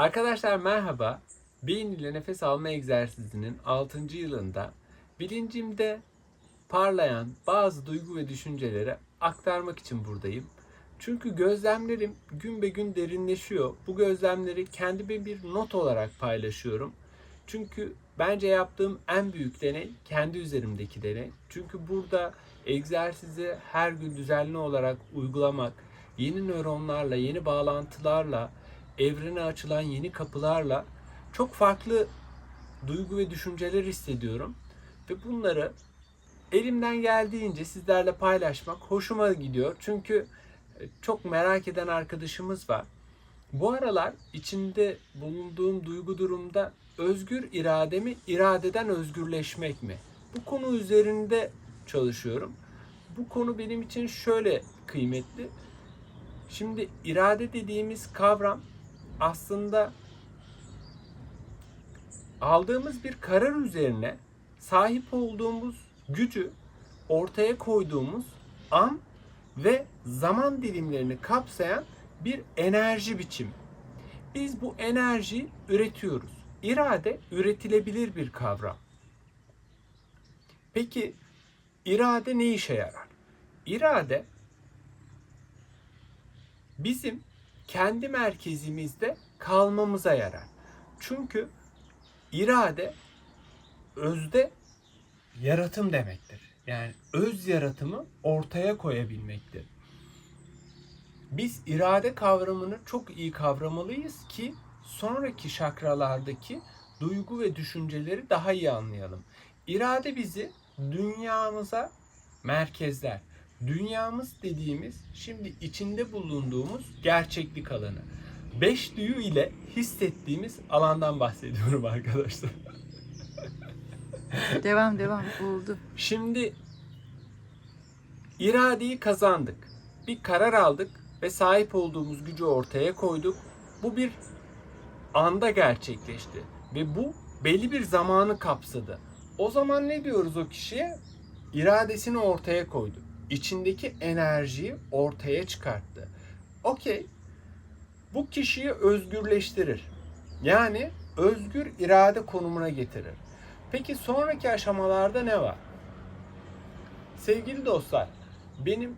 Arkadaşlar merhaba. Beyin ile nefes alma egzersizinin 6. yılında bilincimde parlayan bazı duygu ve düşünceleri aktarmak için buradayım. Çünkü gözlemlerim gün be gün derinleşiyor. Bu gözlemleri kendime bir not olarak paylaşıyorum. Çünkü bence yaptığım en büyük deney kendi üzerimdeki deney. Çünkü burada egzersizi her gün düzenli olarak uygulamak, yeni nöronlarla, yeni bağlantılarla, evrene açılan yeni kapılarla çok farklı duygu ve düşünceler hissediyorum. Ve bunları elimden geldiğince sizlerle paylaşmak hoşuma gidiyor. Çünkü e, çok merak eden arkadaşımız var. Bu aralar içinde bulunduğum duygu durumda özgür irade mi, iradeden özgürleşmek mi? Bu konu üzerinde çalışıyorum. Bu konu benim için şöyle kıymetli. Şimdi irade dediğimiz kavram aslında aldığımız bir karar üzerine sahip olduğumuz gücü ortaya koyduğumuz an ve zaman dilimlerini kapsayan bir enerji biçimi. Biz bu enerjiyi üretiyoruz. İrade üretilebilir bir kavram. Peki irade ne işe yarar? İrade bizim kendi merkezimizde kalmamıza yarar. Çünkü irade özde yaratım demektir. Yani öz yaratımı ortaya koyabilmektir. Biz irade kavramını çok iyi kavramalıyız ki sonraki şakralardaki duygu ve düşünceleri daha iyi anlayalım. İrade bizi dünyamıza merkezler. Dünyamız dediğimiz şimdi içinde bulunduğumuz gerçeklik alanı. Beş duyu ile hissettiğimiz alandan bahsediyorum arkadaşlar. Devam devam oldu. Şimdi iradeyi kazandık. Bir karar aldık ve sahip olduğumuz gücü ortaya koyduk. Bu bir anda gerçekleşti ve bu belli bir zamanı kapsadı. O zaman ne diyoruz o kişiye? İradesini ortaya koydu. İçindeki enerjiyi ortaya çıkarttı. Okey. Bu kişiyi özgürleştirir. Yani özgür irade konumuna getirir. Peki sonraki aşamalarda ne var? Sevgili dostlar, benim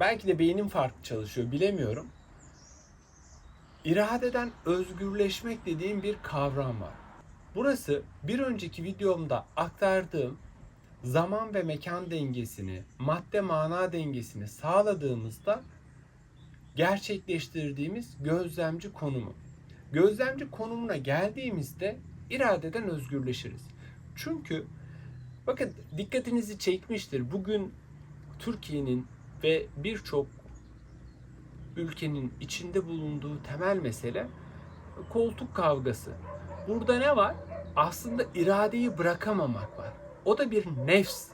belki de beynim farklı çalışıyor bilemiyorum. İradeden özgürleşmek dediğim bir kavram var. Burası bir önceki videomda aktardığım zaman ve mekan dengesini, madde mana dengesini sağladığımızda gerçekleştirdiğimiz gözlemci konumu. Gözlemci konumuna geldiğimizde iradeden özgürleşiriz. Çünkü bakın dikkatinizi çekmiştir. Bugün Türkiye'nin ve birçok ülkenin içinde bulunduğu temel mesele koltuk kavgası. Burada ne var? Aslında iradeyi bırakamamak var. O da bir nefs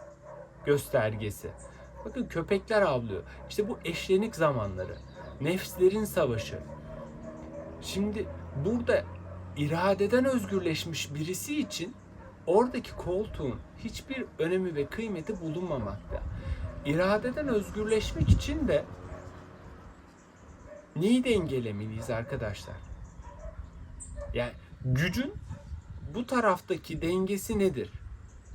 göstergesi. Bakın köpekler avlıyor. İşte bu eşlenik zamanları. Nefslerin savaşı. Şimdi burada iradeden özgürleşmiş birisi için oradaki koltuğun hiçbir önemi ve kıymeti bulunmamakta. İradeden özgürleşmek için de neyi dengelemeliyiz arkadaşlar? Yani gücün bu taraftaki dengesi nedir?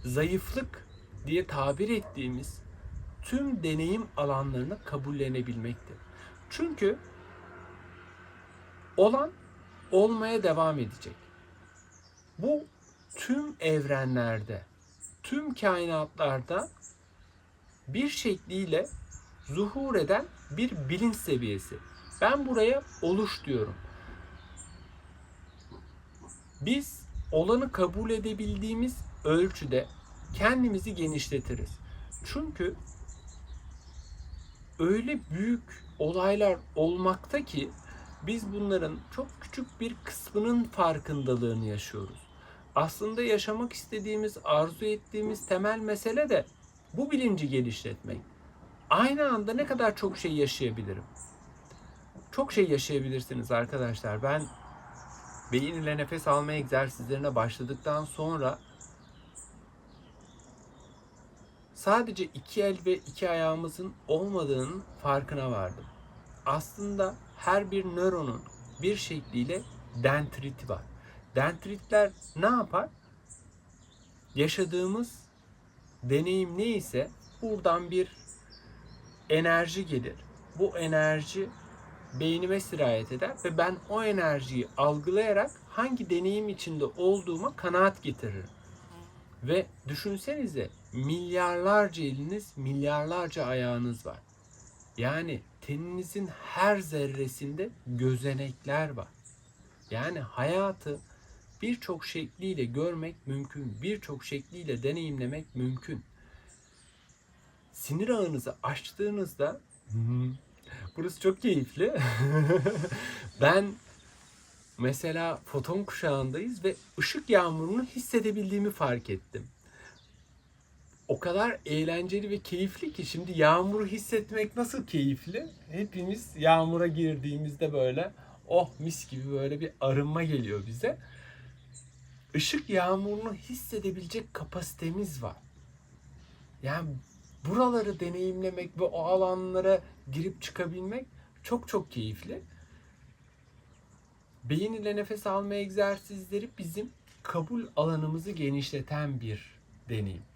Zayıflık diye tabir ettiğimiz tüm deneyim alanlarını kabullenebilmektir. Çünkü olan olmaya devam edecek. Bu tüm evrenlerde, tüm kainatlarda bir şekliyle zuhur eden bir bilinç seviyesi. Ben buraya oluş diyorum. Biz olanı kabul edebildiğimiz ölçüde kendimizi genişletiriz. Çünkü öyle büyük olaylar olmakta ki biz bunların çok küçük bir kısmının farkındalığını yaşıyoruz. Aslında yaşamak istediğimiz, arzu ettiğimiz temel mesele de bu bilinci genişletmek. Aynı anda ne kadar çok şey yaşayabilirim? Çok şey yaşayabilirsiniz arkadaşlar. Ben beyin ile nefes alma egzersizlerine başladıktan sonra sadece iki el ve iki ayağımızın olmadığının farkına vardım. Aslında her bir nöronun bir şekliyle dentriti var. Dendritler ne yapar? Yaşadığımız deneyim neyse buradan bir enerji gelir. Bu enerji beynime sirayet eder ve ben o enerjiyi algılayarak hangi deneyim içinde olduğuma kanaat getiririm. Ve düşünsenize milyarlarca eliniz, milyarlarca ayağınız var. Yani teninizin her zerresinde gözenekler var. Yani hayatı birçok şekliyle görmek mümkün, birçok şekliyle deneyimlemek mümkün. Sinir ağınızı açtığınızda burası çok keyifli. ben mesela foton kuşağındayız ve ışık yağmurunu hissedebildiğimi fark ettim. O kadar eğlenceli ve keyifli ki şimdi yağmuru hissetmek nasıl keyifli? Hepimiz yağmura girdiğimizde böyle oh mis gibi böyle bir arınma geliyor bize. Işık yağmurunu hissedebilecek kapasitemiz var. Yani buraları deneyimlemek ve o alanlara girip çıkabilmek çok çok keyifli. Beyin ile nefes alma egzersizleri bizim kabul alanımızı genişleten bir deneyim.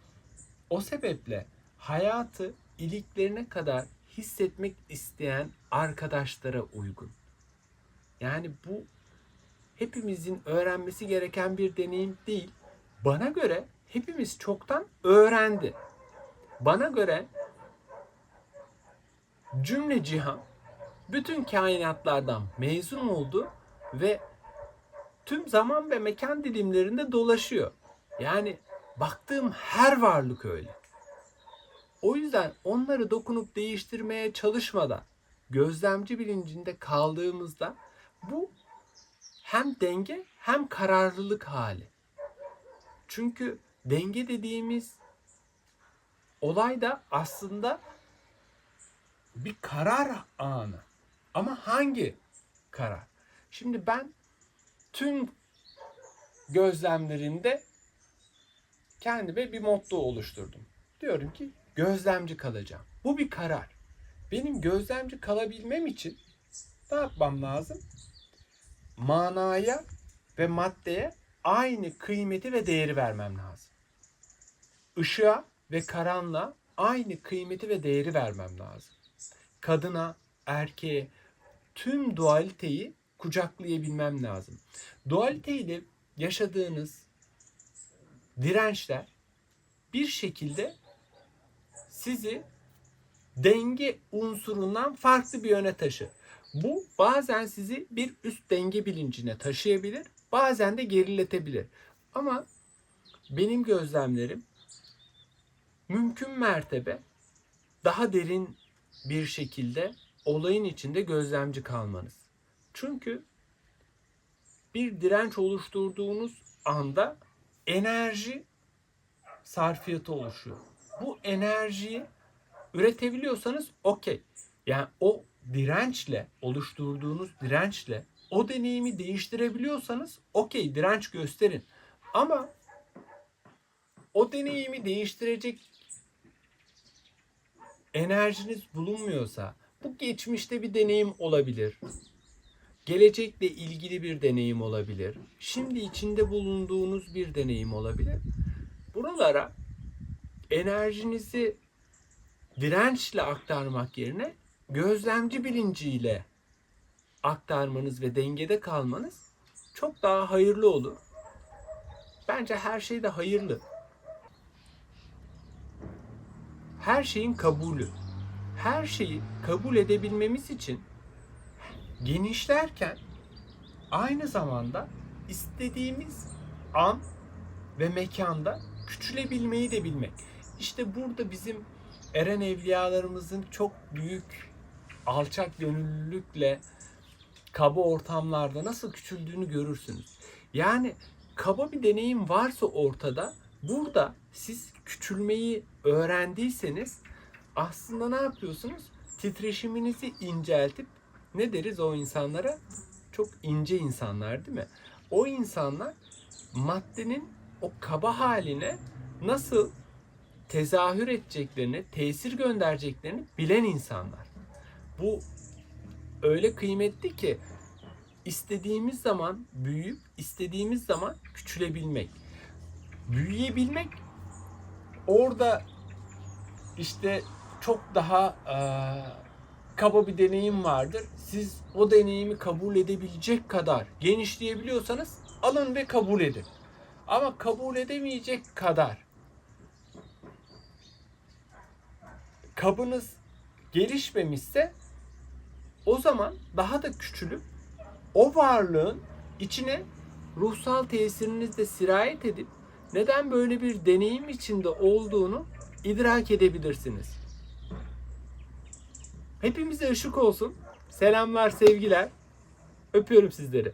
O sebeple hayatı iliklerine kadar hissetmek isteyen arkadaşlara uygun. Yani bu hepimizin öğrenmesi gereken bir deneyim değil. Bana göre hepimiz çoktan öğrendi. Bana göre cümle cihan bütün kainatlardan mezun oldu ve tüm zaman ve mekan dilimlerinde dolaşıyor. Yani baktığım her varlık öyle. O yüzden onları dokunup değiştirmeye çalışmadan gözlemci bilincinde kaldığımızda bu hem denge hem kararlılık hali. Çünkü denge dediğimiz olay da aslında bir karar anı. Ama hangi karar? Şimdi ben tüm gözlemlerimde kendime bir motto oluşturdum. Diyorum ki gözlemci kalacağım. Bu bir karar. Benim gözlemci kalabilmem için ne yapmam lazım? Manaya ve maddeye aynı kıymeti ve değeri vermem lazım. Işığa ve karanlığa aynı kıymeti ve değeri vermem lazım. Kadına, erkeğe tüm dualiteyi kucaklayabilmem lazım. Dualiteyle yaşadığınız dirençler bir şekilde sizi denge unsurundan farklı bir yöne taşır. Bu bazen sizi bir üst denge bilincine taşıyabilir, bazen de geriletebilir. Ama benim gözlemlerim mümkün mertebe daha derin bir şekilde olayın içinde gözlemci kalmanız. Çünkü bir direnç oluşturduğunuz anda enerji sarfiyatı oluşuyor. Bu enerjiyi üretebiliyorsanız okey. Yani o dirençle oluşturduğunuz dirençle o deneyimi değiştirebiliyorsanız okey direnç gösterin. Ama o deneyimi değiştirecek enerjiniz bulunmuyorsa bu geçmişte bir deneyim olabilir. Gelecekle ilgili bir deneyim olabilir. Şimdi içinde bulunduğunuz bir deneyim olabilir. Buralara enerjinizi dirençle aktarmak yerine gözlemci bilinciyle aktarmanız ve dengede kalmanız çok daha hayırlı olur. Bence her şey de hayırlı. Her şeyin kabulü. Her şeyi kabul edebilmemiz için genişlerken aynı zamanda istediğimiz an ve mekanda küçülebilmeyi de bilmek. İşte burada bizim Eren evliyalarımızın çok büyük alçak gönüllülükle kaba ortamlarda nasıl küçüldüğünü görürsünüz. Yani kaba bir deneyim varsa ortada burada siz küçülmeyi öğrendiyseniz aslında ne yapıyorsunuz? Titreşiminizi inceltip ne deriz o insanlara? Çok ince insanlar değil mi? O insanlar maddenin o kaba haline nasıl tezahür edeceklerini, tesir göndereceklerini bilen insanlar. Bu öyle kıymetli ki istediğimiz zaman büyüyüp istediğimiz zaman küçülebilmek. Büyüyebilmek orada işte çok daha eee, kaba bir deneyim vardır. Siz o deneyimi kabul edebilecek kadar genişleyebiliyorsanız alın ve kabul edin. Ama kabul edemeyecek kadar kabınız gelişmemişse o zaman daha da küçülüp o varlığın içine ruhsal tesiriniz de sirayet edip neden böyle bir deneyim içinde olduğunu idrak edebilirsiniz. Hepimize ışık olsun. Selamlar, sevgiler. Öpüyorum sizleri.